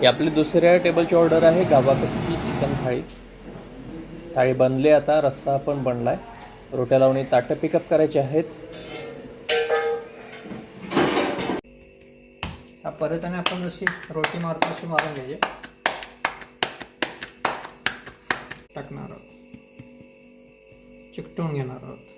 ही आपली दुसऱ्या टेबलची ऑर्डर आहे गावाकडची चिकन थाळी. थाळी बनली आता रस्सा पण बनलाय. रोट्या लावणी ताटं पिकअप करायचे आहेत. हा परत आणि आपण जशी रोटी मारतो तशी मारून घ्यायची. टाकणार आहोत. चिकटवून घेणार आहोत.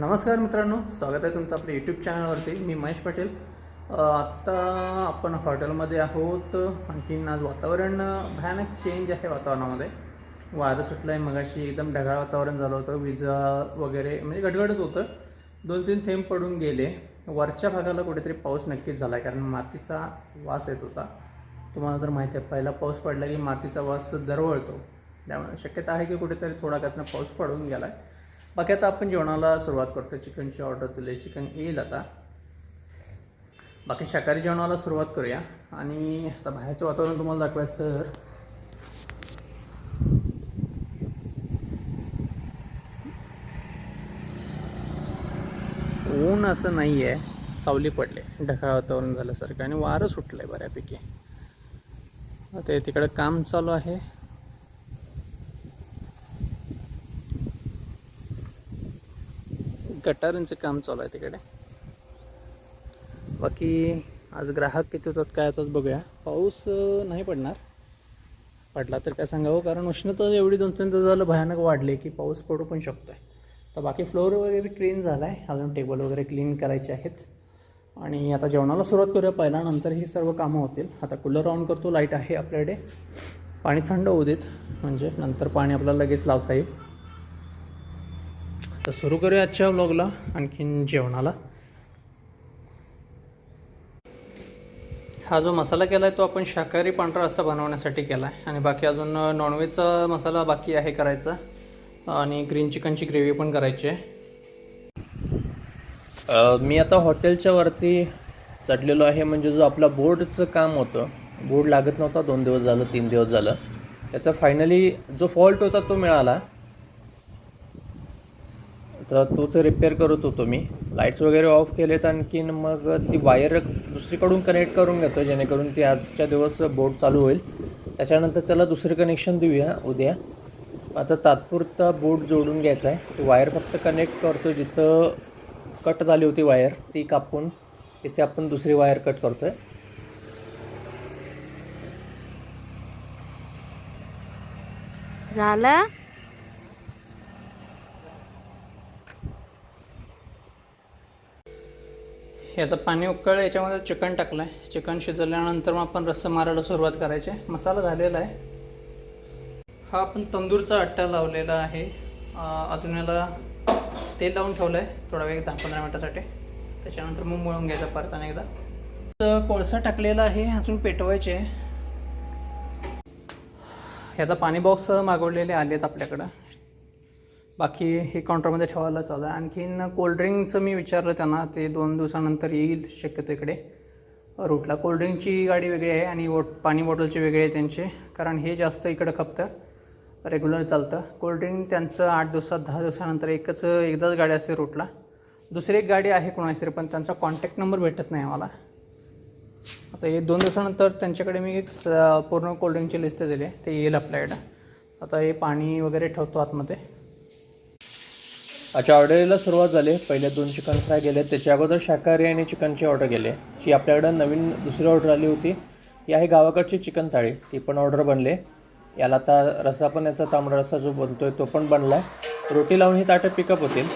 नमस्कार मित्रांनो स्वागत आहे तुमचं आपल्या यूट्यूब चॅनलवरती मी महेश पाटील. आत्ता आपण हॉटेलमध्ये आहोत. आणखीन आज वातावरण भयानक चेंज आहे वातावरणामध्ये. वारं सुटलं आहे मगाशी एकदम ढगाळ वातावरण झालं होतं. विजा वगैरे म्हणजे गडगडत होतं. दोन तीन थेंब पडून गेले. वरच्या भागाला कुठेतरी पाऊस नक्कीच झाला आहे कारण मातीचा वास येत होता. तुम्हाला तर माहिती आहे पहिला पाऊस पडला की मातीचा वास दरवळतो. त्यामुळे शक्यता आहे की कुठेतरी थोडा कसं पाऊस पडून गेला आहे बाकी आता आपण जेवणाला सुरुवात करतो. चिकनची ऑर्डर दिली. चिकन येईल आता. बाकी शाकाहारी जेवणाला सुरुवात करूया. आणि आता बाहेरचं वातावरण तुम्हाला दाखवायचं तर. ऊन असं नाही आहे सावली पडले. ढगाळ वातावरण झाल्यासारखं. आणि वारं सुटलं आहे बऱ्यापैकी. आता तिकडं काम चालू आहे. गटारांचं काम चालू आहे तिकडे. बाकी आज ग्राहक किती होतात काय होतात बघूया. पाऊस नाही पडणार. पडला तर काय सांगावं कारण उष्णता एवढी दोन तीन दिवस झालं भयानक वाढले की पाऊस पडू पण शकतो आहे तर बाकी फ्लोअर वगैरे क्लीन झाला आहे अजून टेबल वगैरे क्लीन करायचे आहेत. आणि आता जेवणाला सुरुवात करूया. पहिला नंतर ही सर्व कामं होतील. आता कूलर ऑन करतो. लाइट आहे आपल्याकडे. पाणी थंड होऊ देत. म्हणजे नंतर पाणी आपल्याला लगेच लावता येईल. तर सुरू करूया आजच्या व्लॉगला आणखीन जेवणाला. हा जो मसाला केला आहे तो आपण शाकाहारी पांढरा रस्सा बनवण्यासाठी केला आहे आणि बाकी अजून नॉनव्हेजचा मसाला बाकी आहे करायचा. आणि ग्रीन चिकनची ग्रेव्ही पण करायची आहे. मी आता हॉटेलच्या वरती चढलेलो आहे. म्हणजे जो आपला बोर्डचं काम होतं बोर्ड लागत नव्हता. दोन दिवस झालं तीन दिवस झालं. त्याचा फायनली जो फॉल्ट होता तो मिळाला. तर तोच रिपेअर करत होतो मी. लाईट्स वगैरे ऑफ केलेत आणखीन मग ती वायर दुसरीकडून कनेक्ट करून घेतो जेणेकरून ती आजच्या दिवस बोर्ड चालू होईल. त्याच्यानंतर त्याला दुसरं कनेक्शन देऊया उद्या. आता तात्पुरता बोर्ड जोडून घ्यायचा आहे ती वायर फक्त कनेक्ट करतो जिथं कट झाली होती वायर ती कापून तिथे आपण दुसरी वायर कट करतो आहे झालं? याचं पाणी उकळलं याच्यामध्ये चिकन टाकलं आहे चिकन शिजवल्यानंतर मग आपण रस्सा मारायला सुरुवात करायची. आहे मसाला झालेला आहे. हा आपण तंदूरचा अट्टा लावलेला आहे. अजून याला तेल लावून ठेवलं आहे थोडा वेळ दहा पंधरा मिनटासाठी. त्याच्यानंतर मग मळून घ्यायचा परताने एकदा. तर कोळसा टाकलेला आहे. अजून पेटवायचे. आहे पाणी बॉक्स मागवलेले आले आहेत आपल्याकडं. बाकी हे काउंटरमध्ये ठेवायला चालू आहे. आणखीन कोल्ड्रिंकचं मी विचारलं त्यांना ते दोन दिवसानंतर येईल शक्यतो इकडे. रूटला कोल्ड्रिंकची गाडी वेगळी आहे आणि वॉट पाणी बॉटलची वेगळी आहे त्यांचे कारण हे जास्त इकडं खपतं. रेग्युलर चालतं. कोल्ड्रिंक त्यांचं आठ दिवसात दहा दिवसानंतर एकच एकदाच गाडी असते रूटला. दुसरी एक गाडी आहे कोणाची तरी पण त्यांचा कॉन्टॅक्ट नंबर भेटत नाही मला आता हे दोन दिवसानंतर त्यांच्याकडे मी एक स पूर्ण कोल्ड्रिंकची लिस्ट दिली ते येईल आपल्याकडं. आता हे पाणी वगैरे ठेवतो आतमध्ये. अच्छा ऑर्डरला सुरुवात झाली. पहिले दोन चिकन फ्राय गेले त्याच्या अगोदर शाकाहारी आणि चिकनची ऑर्डर गेले ही आपल्याकडं नवीन दुसरी ऑर्डर आली होती ही आहे गावाकडची चिकन थाळी. ती पण ऑर्डर बनले. याला आता रसा पण याचा तांबडा रसा जो बनतोय तो पण बनला. आहे रोटी लावून ही ताटं पिकअप होतील.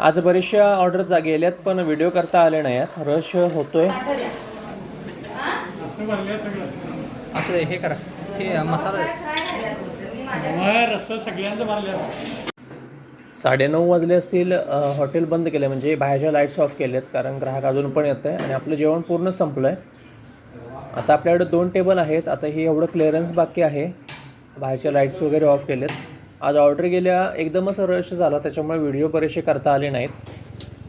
आज बरेचशा ऑर्डर जा गेल्यात पण व्हिडिओ करता आले नाही आहेत रश होतोय. असं हे करा. हे मसाला साडेनऊ वाजले असतील हॉटेल बंद केलं म्हणजे बाहेरच्या लाईट्स ऑफ केलेत कारण ग्राहक अजून पण येत आहे आणि आपलं जेवण पूर्ण संपलं आहे आता आपल्याकडे दोन टेबल आहेत आता हे एवढं क्लिअरन्स बाकी आहे. बाहेरच्या लाईट्स वगैरे ऑफ केलेत. आज ऑर्डर गेल्या एकदमच रश झाला त्याच्यामुळे व्हिडिओ बरेचसे करता आले नाहीत.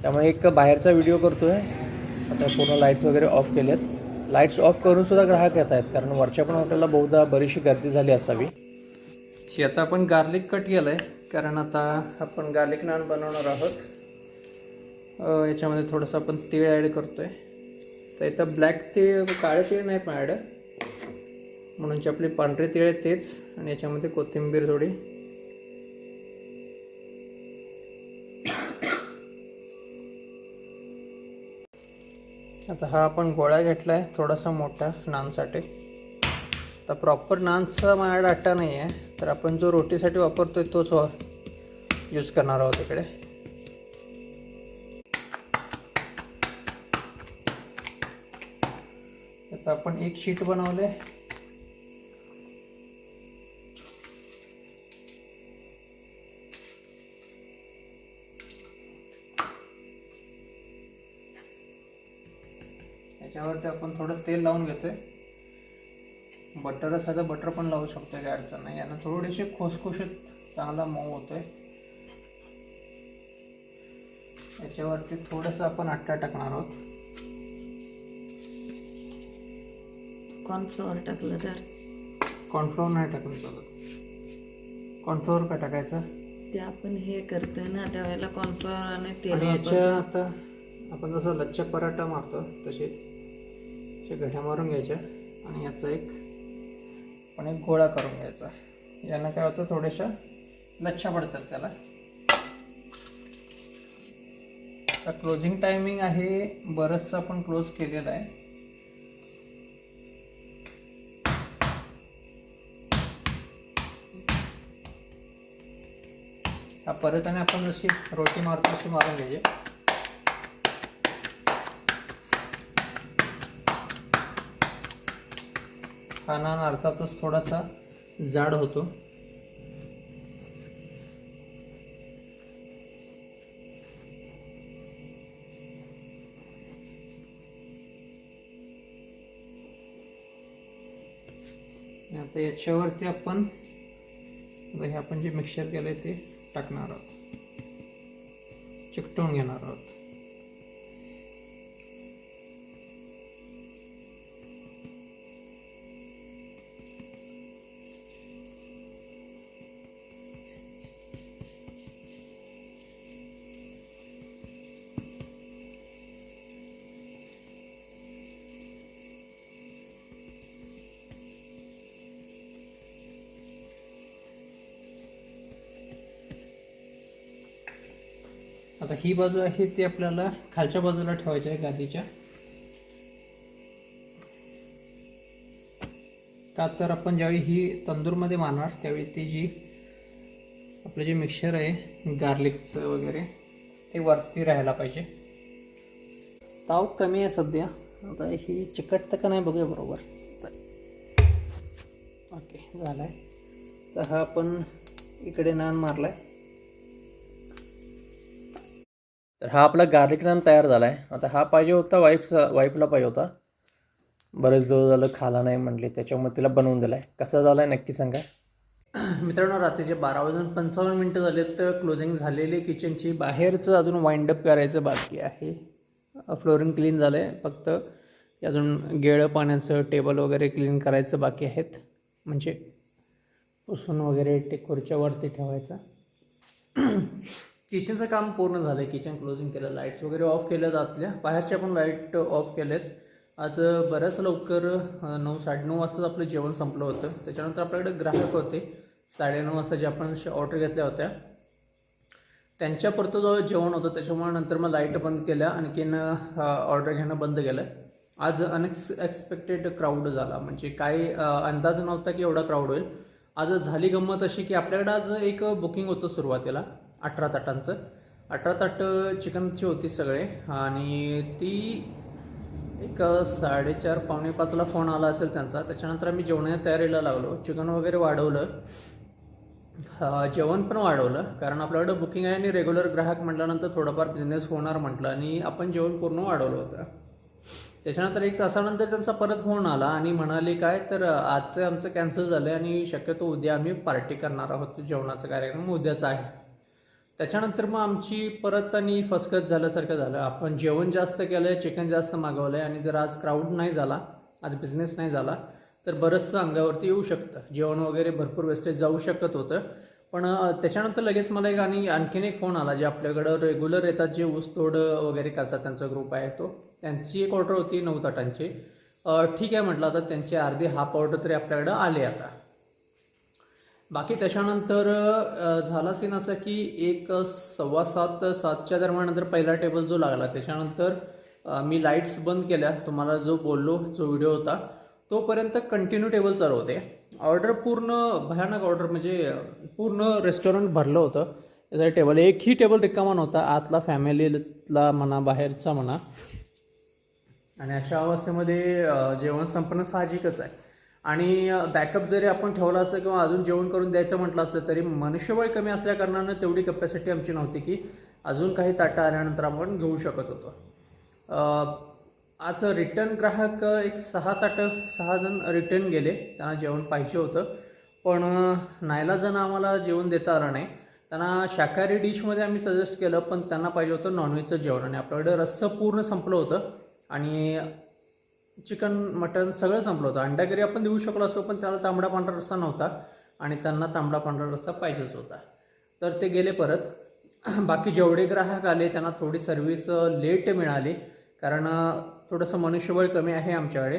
त्यामुळे एक बाहेरचा व्हिडिओ करतो आहे आता पूर्ण लाईट्स वगैरे ऑफ केलेत. लाईट्स ऑफ करून सुद्धा ग्राहक येत आहेत कारण वरच्या पण हॉटेलला बहुधा बरीचशी गर्दी झाली असावी. ही आता आपण गार्लिक कट केलं आहे कारण आता आपण गार्लिक नान बनवणार आहोत. याच्यामध्ये थोडंसं आपण तीळ ॲड करतो आहे तर इथं ब्लॅक तीळ काळे तीळ नाही पण ॲड म्हणून जे आपली पांढरे तीळ आहे तेच. आणि याच्यामध्ये कोथिंबीर थोडी. आता हा आपण गोळा घेतला आहे थोडासा मोठा नानसाठी. आता प्रॉपर नानचा माझ्याकडे आटा नाही आहे तर आपण जो रोटीसाठी वापरतोय तोच यूज करणार आहोत इकडे. आता आपण एक शीट बनवले. याच्यावरती आपण थोडं तेल लावून घेतोय. बटर असायचं बटर पण लावू शकतो काही अडचण नाही. यानं थोडीशी खुसखुशीत चांगला मऊ होतोय. याच्यावरती थोडंसं आपण आट्टा टाकणार आहोत. कॉर्नफ्लॉवर टाकलं तर? कॉर्नफ्लोअर नाही टाकून चालत. कॉर्नफ्लोअर का टाकायचं? ते आपण हे करतोय ना त्यावेळेला कॉर्नफ्लॉवर आणि तेल. याच्या आता आपण जसं लच्छा पराठा मारतो तसे घड्या मारून घ्यायच्या. आणि याचा एक आणि गोळा करून घ्यायचा. यानं काय होतं थोड्याशा लच्छा पडतात त्याला. आता क्लोजिंग टायमिंग आहे बरंचसं आपण क्लोज केलेलं आहे. हा परत आणि आपण जशी रोटी मारतो तशी मारून घ्यायची. हा नान अर्थातच थोडासा जाड होतो. आता याच्यावरती आपण हे आपण जे मिक्सर केलं ते टाकणार आहोत. चिकटवून घेणार आहोत. आता ही बाजू आहे ती आपल्याला खालच्या बाजूला ठेवायची आहे गादीच्या. का तर आपण ज्यावेळी ही तंदूरमध्ये मारणार त्यावेळी ती जी आपलं जे मिक्सचर आहे गार्लिकचं वगैरे ते वरती राहायला पाहिजे. ताव कमी आहे सध्या. आता ही चिकटतं का नाही बघूया बरोबर. ओके झालं आहे तर हा आपण इकडे नान मारला आहे तर हा आपला गार्लिक नान तयार झाला आहे आता हा पाहिजे होता वाईफचा वाईफला पाहिजे होता. बरेच दिवस झालं खाला नाही म्हणले त्याच्यामुळे तिला बनवून दिला आहे कसा झाला आहे नक्की सांगा. मित्रांनो रात्रीचे बारा वाजून पंचावन्न मिनटं झालेत. तर क्लोजिंग झालेली किचनची बाहेरचं अजून वाइंडअप करायचं बाकी आहे. फ्लोरिंग क्लीन झालं आहे फक्त अजून गेळं पाण्याचं टेबल वगैरे क्लीन करायचं बाकी आहेत. म्हणजे पुसून वगैरे ते खुर्च्यावरती ठेवायचं. किचनचं काम पूर्ण झालं आहे किचन क्लोजिंग केलं लाईट्स वगैरे ऑफ केल्या जातल्या. बाहेरच्या पण लाइट ऑफ केलेत. आज बऱ्याच लवकर नऊ साडेनऊ वाजताच आपलं जेवण संपलं होतं. त्याच्यानंतर आपल्याकडे ग्राहक होते. साडेनऊ वाजता जे आपण ऑर्डर घेतल्या होत्या. त्यांच्यापुरतं जो जेवण होतं त्याच्यामुळे नंतर मग लाइट बंद केल्या. आणखीन ऑर्डर घेणं बंद केलं. आज अनएक्स एक्सपेक्टेड क्राऊड झाला. म्हणजे काही अंदाज नव्हता की एवढा क्राऊड होईल. आज झाली गंमत अशी की आपल्याकडे आज एक बुकिंग होतं सुरुवातीला. अठरा ताटांचं. अठरा ताट चिकनची होती सगळे. आणि ती एक साडेचार पावणे पाचला फोन आला असेल त्यांचा. त्याच्यानंतर आम्ही जेवणाच्या तयारीला लागलो. चिकन वगैरे वाढवलं. जेवण पण वाढवलं. कारण आपल्याकडं बुकिंग आहे आणि रेग्युलर ग्राहक म्हटल्यानंतर थोडंफार बिझनेस होणार म्हटलं आणि आपण जेवण पूर्ण वाढवलं होतं. त्याच्यानंतर एक तासानंतर त्यांचा परत फोन आला आणि म्हणाले काय तर आजचं आमचं कॅन्सल झालं आहे आणि शक्यतो उद्या आम्ही पार्टी करणार आहोत. जेवणाचा कार्यक्रम उद्याचा आहे. त्याच्यानंतर मग आमची परत आणि फसकत झाल्यासारखं झालं. आपण जेवण जास्त केलं आहे चिकन जास्त मागवलं आहे आणि जर आज क्राऊड नाही झाला आज बिझनेस नाही झाला तर बरंचसं अंगावरती येऊ शकतं. जेवण वगैरे भरपूर वेस्टेज जाऊ शकत होतं. पण त्याच्यानंतर लगेच मला एक आणि आणखीन एक फोन आला जे आपल्याकडं रेग्युलर येतात जे ऊसतोड वगैरे करतात त्यांचा ग्रुप आहे तो. त्यांची एक ऑर्डर होती नऊ ताटांची. ठीक आहे म्हटलं आता त्यांची अर्धे हाफ ऑर्डर तरी आपल्याकडं आले आता. बाकी त्याच्यानंतर झाला सीन असा की एक सव्वा सात सातच्या दरम्यानंतर पहिला टेबल जो लागला. त्याच्यानंतर मी लाईट्स बंद केल्या. तुम्हाला जो बोललो जो व्हिडिओ होता तोपर्यंत कंटिन्यू टेबल चालू होते. ऑर्डर पूर्ण भयानक ऑर्डर म्हणजे पूर्ण रेस्टॉरंट भरलं होतं. त्याचा टेबल एकही टेबल रिकामा नव्हता. आतला फॅमिलीतला म्हणा बाहेरचा म्हणा. आणि अशा अवस्थेमध्ये जेवण संपणं साहजिकच आहे. आणि बॅकअप जरी आपण ठेवला असतं किंवा अजून जेवण करून द्यायचं म्हटलं असतं तरी मनुष्यबळ कमी असल्या कारणानं तेवढी कपॅसिटी आमची नव्हती की अजून काही ताटा आल्यानंतर आपण घेऊ शकत होतो. आज रिटर्न ग्राहक एक सहा ताटं सहा जण रिटर्न गेले. त्यांना जेवण पाहिजे होतं. पण नाईलाजानं आम्हाला जेवण देता आलं नाही. त्यांना शाकाहारी डिशमध्ये आम्ही सजेस्ट केलं पण त्यांना पाहिजे होतं नॉनव्हेजचं जेवण. आणि आपल्याकडे रस्सं पूर्ण संपलं होतं. आणि चिकन मटन सगळं संपलं होतं. अंड्याकरी आपण देऊ शकलो असतो पण त्याला तांबडा पांढरा रस्सा नव्हता आणि त्यांना तांबडा पांढरा रस्सा पाहिजेच होता. तर ते गेले परत. बाकी जेवढे ग्राहक आले त्यांना थोडी सर्व्हिस लेट मिळाली. कारण थोडंसं मनुष्यबळ कमी आहे आमच्याकडे.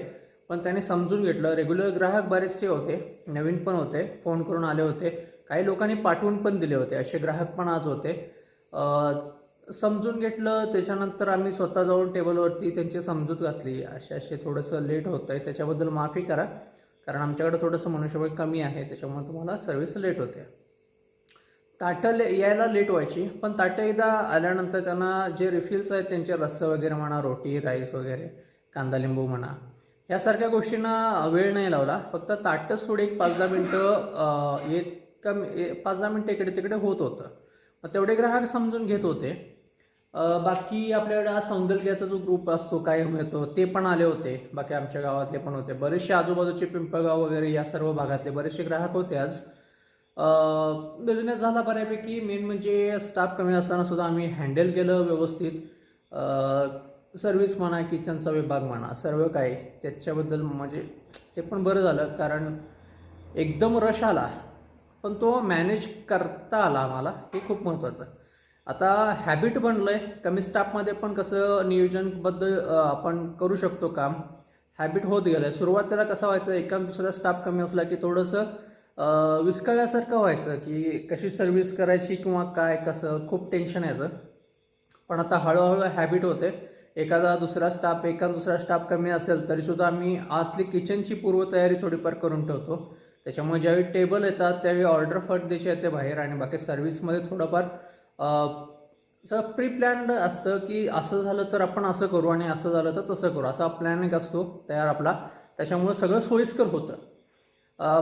पण त्यांनी समजून घेतलं. रेग्युलर ग्राहक बरेचसे होते नवीन पण होते फोन करून आले होते. काही लोकांनी पाठवून पण दिले होते. असे ग्राहक पण आज होते. समजून घेतलं त्याच्यानंतर आम्ही स्वतः जाऊन टेबलवरती त्यांची समजूत घातली. असे असे थोडंसं लेट होतं आहे त्याच्याबद्दल माफी करा. कारण आमच्याकडे थोडंसं मनुष्यबळ कमी आहे. त्याच्यामुळे तुम्हाला सर्व्हिस लेट होते. ताटं ले यायला लेट व्हायची. पण ताटं एकदा आल्यानंतर त्यांना जे रिफिल्स आहेत त्यांचे रस्स वगैरे म्हणा रोटी राईस वगैरे कांदा लिंबू म्हणा यासारख्या गोष्टींना वेळ नाही लावला. फक्त ताटंच थोडी एक पाच दहा मिनटं येत कमी पाच दहा मिनटं इकडे तिकडे होत होतं. मग तेवढे ग्राहक समजून घेत होते. बाकी आपल्याकडे हा सौंदर्याचा जो ग्रुप असतो कायम येतो ते पण आले होते. बाकी आमच्या गावातले पण होते. बरेचसे आजूबाजूचे पिंपळगाव वगैरे या सर्व भागातले बरेचसे ग्राहक होते आज. बिझनेस झाला बऱ्यापैकी. मेन म्हणजे स्टाफ कमी असताना सुद्धा आम्ही हँडल केलं व्यवस्थित. सर्व्हिस म्हणा किचनचा विभाग म्हणा सर्व काही. त्याच्याबद्दल म्हणजे ते पण बरं झालं कारण एकदम रश आला. पण तो मॅनेज करता आला आम्हाला. हे खूप महत्त्वाचं आता हॅबिट बनलं आहे कमी स्टाफमध्ये पण कसं नियोजनबद्ध आपण करू शकतो काम. हॅबिट होत गेलं आहे सुरुवातीला कसं व्हायचं एका दुसरा स्टाफ कमी असला की थोडंसं विस्कळल्यासारखं व्हायचं की कशी सर्व्हिस करायची किंवा काय कसं खूप टेन्शन यायचं. पण आता हळूहळू हॅबिट होते. एखादा दुसरा स्टाफ एका दुसरा स्टाफ कमी असेल तरीसुद्धा आम्ही आतली किचनची पूर्वतयारी थोडीफार करून ठेवतो. त्याच्यामुळे ज्यावेळी टेबल येतात त्यावेळी ऑर्डर फट द्यायची येते बाहेर आणि बाकी सर्व्हिसमध्ये थोडंफार सगळं प्री प्लॅन्ड असतं की असं झालं तर आपण असं करू आणि असं झालं तर तसं करू. असा प्लॅनिंग असतो तयार आपला. त्याच्यामुळे सगळं सोयीस्कर होतं.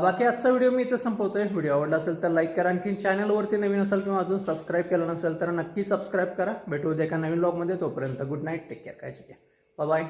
बाकी आजचा व्हिडिओ मी इथं संपवतोय. व्हिडिओ आवडला असेल तर लाईक करा. आणखी चॅनलवरती नवीन असाल किंवा अजून सबस्क्राईब केलं नसेल तर नक्की सबस्क्राईब करा. भेटू उद्या एका नवीन ब्लॉगमध्ये तोपर्यंत गुड नाईट टेक केअर काळजी घ्या. बाय